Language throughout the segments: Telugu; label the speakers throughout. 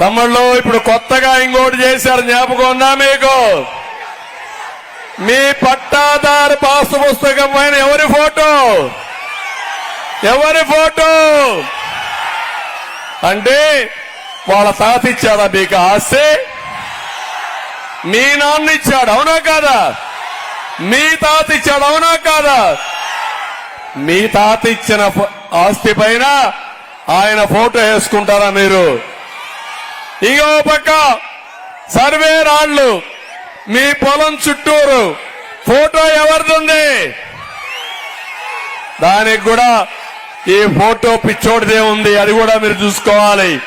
Speaker 1: తమ్ముళ్ళు ఇప్పుడు కొత్తగా ఇంకోటి చేశారు. జ్ఞాపకం ఉందా మీకు? మీ పట్టాదారు పాస్ పుస్తకం పైన ఎవరి ఫోటో? ఎవరి ఫోటో? అంటే వాళ్ళ తాత ఇచ్చాడా మీకు ఆస్తి? మీ నాన్న ఇచ్చాడు అవునా కాదా? మీ తాత ఇచ్చాడు అవునా కాదా? మీ తాత ఇచ్చిన ఫో- ఆస్తి పైన ఆయన ఫోటో వేసుకుంటారా మీరు? ఇంకో పక్క సర్వే రాళ్ళు మీ పొలం చుట్టూరు. ఫోటో ఎవరిది దానికి కూడా ఈ ఫోటో పిచ్చోడిదే ఉంది అది కూడా మీరు చూసుకోవాలి.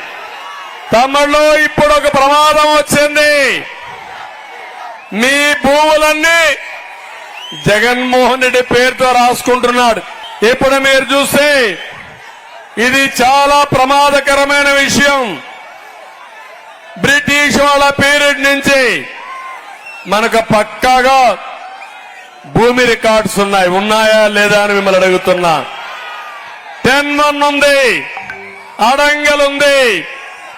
Speaker 1: తమ్ముళ్ళు ఇప్పుడు ఒక ప్రమాదం వచ్చింది. మీ భూములన్నీ జగన్మోహన్ రెడ్డి పేరుతో రాసుకుంటున్నాడు. ఇప్పుడు మీరు చూస్తే ఇది చాలా ప్రమాదకరమైన విషయం. బ్రిటిష్ వాళ్ళ పీరియడ్ నుంచి మనకు పక్కాగా భూమి రికార్డ్స్ ఉన్నాయి. ఉన్నాయా లేదా అని మిమ్మల్ని అడుగుతున్నా. టెన్ వన్ ఉంది. అడంగల్ ఉంది.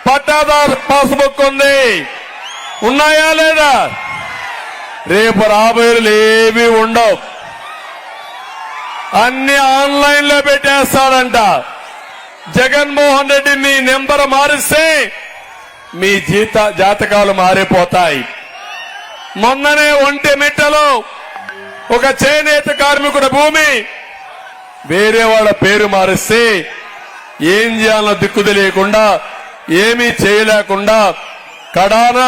Speaker 1: పట్టాదార్ పాస్బుక్ ఉంది. ఉన్నాయా లేదా? రేపు రాబోయేలు ఏవి ఉండవు. అన్ని ఆన్లైన్లో పెట్టేస్తాడంట. జగన్మోహన్ రెడ్డి మీ నెంబర్ మారిస్తే మీ జీత జాతకాలు మారిపోతాయి. మొన్ననే ఒంటి మిట్టలో ఒక చేనేత కార్మికుడు భూమి వేరే వాళ్ళ పేరు మారిస్తే ఏం చేయాలో దిక్కు తెలియకుండా ఏమీ చేయలేకుండా కడాన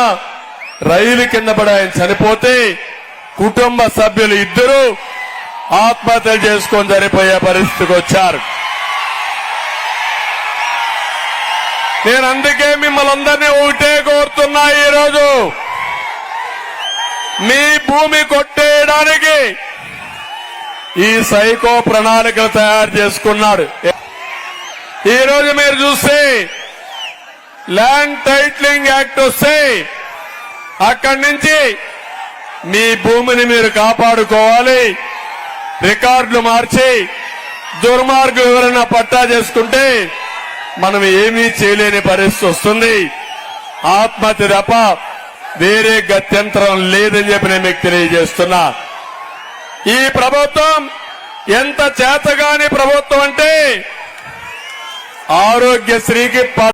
Speaker 1: రైలు కింద పడి ఆయన చనిపోతే కుటుంబ సభ్యులు ఇద్దరు ఆత్మహత్యలు చేసుకొని చనిపోయే పరిస్థితికి వచ్చారు. నేను అందుకే మిమ్మల్ని అందరినీ ఒకటే కోరుతున్నా ఈరోజు. మీ భూమి కొట్టేయడానికి ఈ సైకో ప్రణాళికలు తయారు చేసుకున్నాడు. ఈరోజు మీరు చూస్తే ల్యాండ్ టైట్లింగ్ యాక్ట్ వస్తే అక్కడి నుంచి మీ భూమిని మీరు కాపాడుకోవాలి. రికార్డులు మార్చి దుర్మార్గ వివరణ పట్టా చేసుకుంటే మనం ఏమీ చేయలేని పరిస్థితి వస్తుంది. ఆత్మహత్య తప్ప వేరే గత్యంతరం లేదని చెప్పి నేను మీకు తెలియజేస్తున్నా. ఈ ప్రభుత్వం ఎంత చేతగాని ప్రభుత్వం అంటే ఆరోగ్యశ్రీకి పద